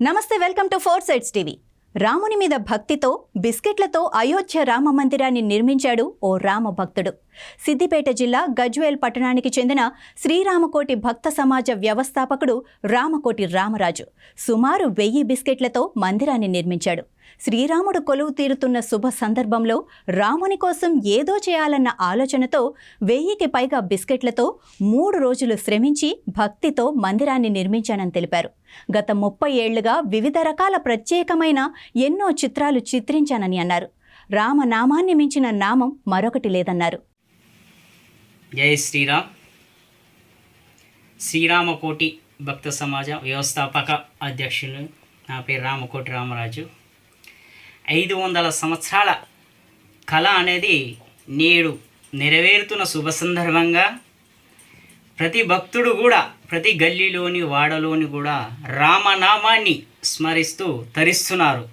నమస్తే welcome to four sides TV. రాముని మీద భక్తితో బిస్కెట్లతో అయోధ్య రామ మందిరాన్ని నిర్మించాడు ఓ రామ భక్తుడు. సిద్దిపేట జిల్లా గజ్వేల్ పట్టణానికి చెందిన శ్రీరామకోటి భక్త సమాజ వ్యవస్థాపకుడు రామకోటి రామరాజు సుమారు వెయ్యి బిస్కెట్లతో మందిరాన్ని నిర్మించాడు. శ్రీరాముడు కొలువు తీరుతున్న శుభ సందర్భంలో రాముని కోసం ఏదో చేయాలన్న ఆలోచనతో వెయ్యికి పైగా బిస్కెట్లతో మూడు రోజులు శ్రమించి భక్తితో మందిరాన్ని నిర్మించానని తెలిపారు. గత ముప్పై ఏళ్ళుగా వివిధ రకాల ప్రత్యేకమైన ఎన్నో చిత్రాలు చిత్రించానని అన్నారు. రామనామాన్ని మించిన నామం మరొకటి లేదన్నారు. జై శ్రీరామ్. శ్రీరామకోటి భక్త సమాజ వ్యవస్థాపక అధ్యక్షులు నా పేరు రామకోటి రామరాజు. ఐదు వందల సంవత్సరాల కళ అనేది నేడు నెరవేరుతున్న శుభ సందర్భంగా ప్రతి భక్తుడు కూడా ప్రతి గల్లీలోని వాడలోని కూడా రామనామాన్ని స్మరిస్తూ తరిస్తున్నారు.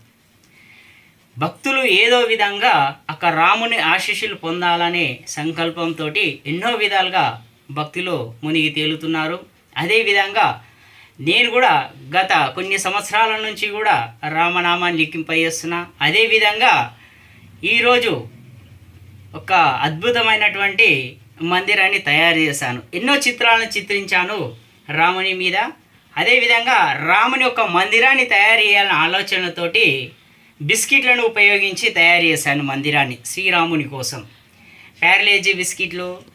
భక్తులు ఏదో విధంగా అక్కడ రాముని ఆశీస్సులు పొందాలనే సంకల్పంతో ఎన్నో విధాలుగా భక్తిలో మునిగి తేలుతున్నారు. అదేవిధంగా నేను కూడా గత కొన్ని సంవత్సరాల నుంచి కూడా రామనామాన్ని లిఖింపజేస్తున్నా అదేవిధంగా ఈరోజు ఒక అద్భుతమైనటువంటి మందిరాన్ని తయారు చేశాను. ఎన్నో చిత్రాలను చిత్రించాను రాముని మీద. అదేవిధంగా రాముని యొక్క మందిరాన్ని తయారు చేయాలనే ఆలోచనతోటి బిస్కెట్లను ఉపయోగించి తయారు చేశాను మందిరాన్ని శ్రీరాముని కోసం. ప్యారలేజీ బిస్కెట్లు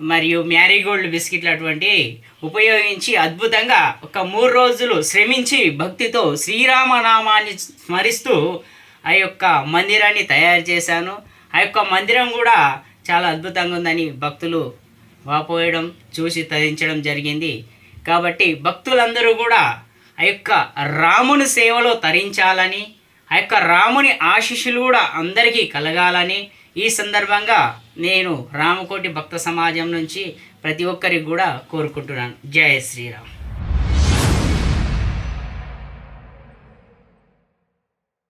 మరియు మ్యారీగోల్డ్ బిస్కెట్లు అటువంటి ఉపయోగించి అద్భుతంగా ఒక మూడు రోజులు శ్రమించి భక్తితో శ్రీరామనామాన్ని స్మరిస్తూ ఆ యొక్క మందిరాన్ని తయారు చేశాను. ఆ యొక్క మందిరం కూడా చాలా అద్భుతంగా ఉందని భక్తులు వాపోయడం చూసి తరించడం జరిగింది. కాబట్టి భక్తులందరూ కూడా ఆ యొక్క రాముని సేవలో తరించాలని ఆ యొక్క రాముని ఆశీస్సులు కూడా అందరికీ కలగాలని ఈ సందర్భంగా నేను రామకోటి భక్త సమాజం నుంచి ప్రతి ఒక్కరికి కూడా కోరుకుంటున్నాను. జయ శ్రీరామ్.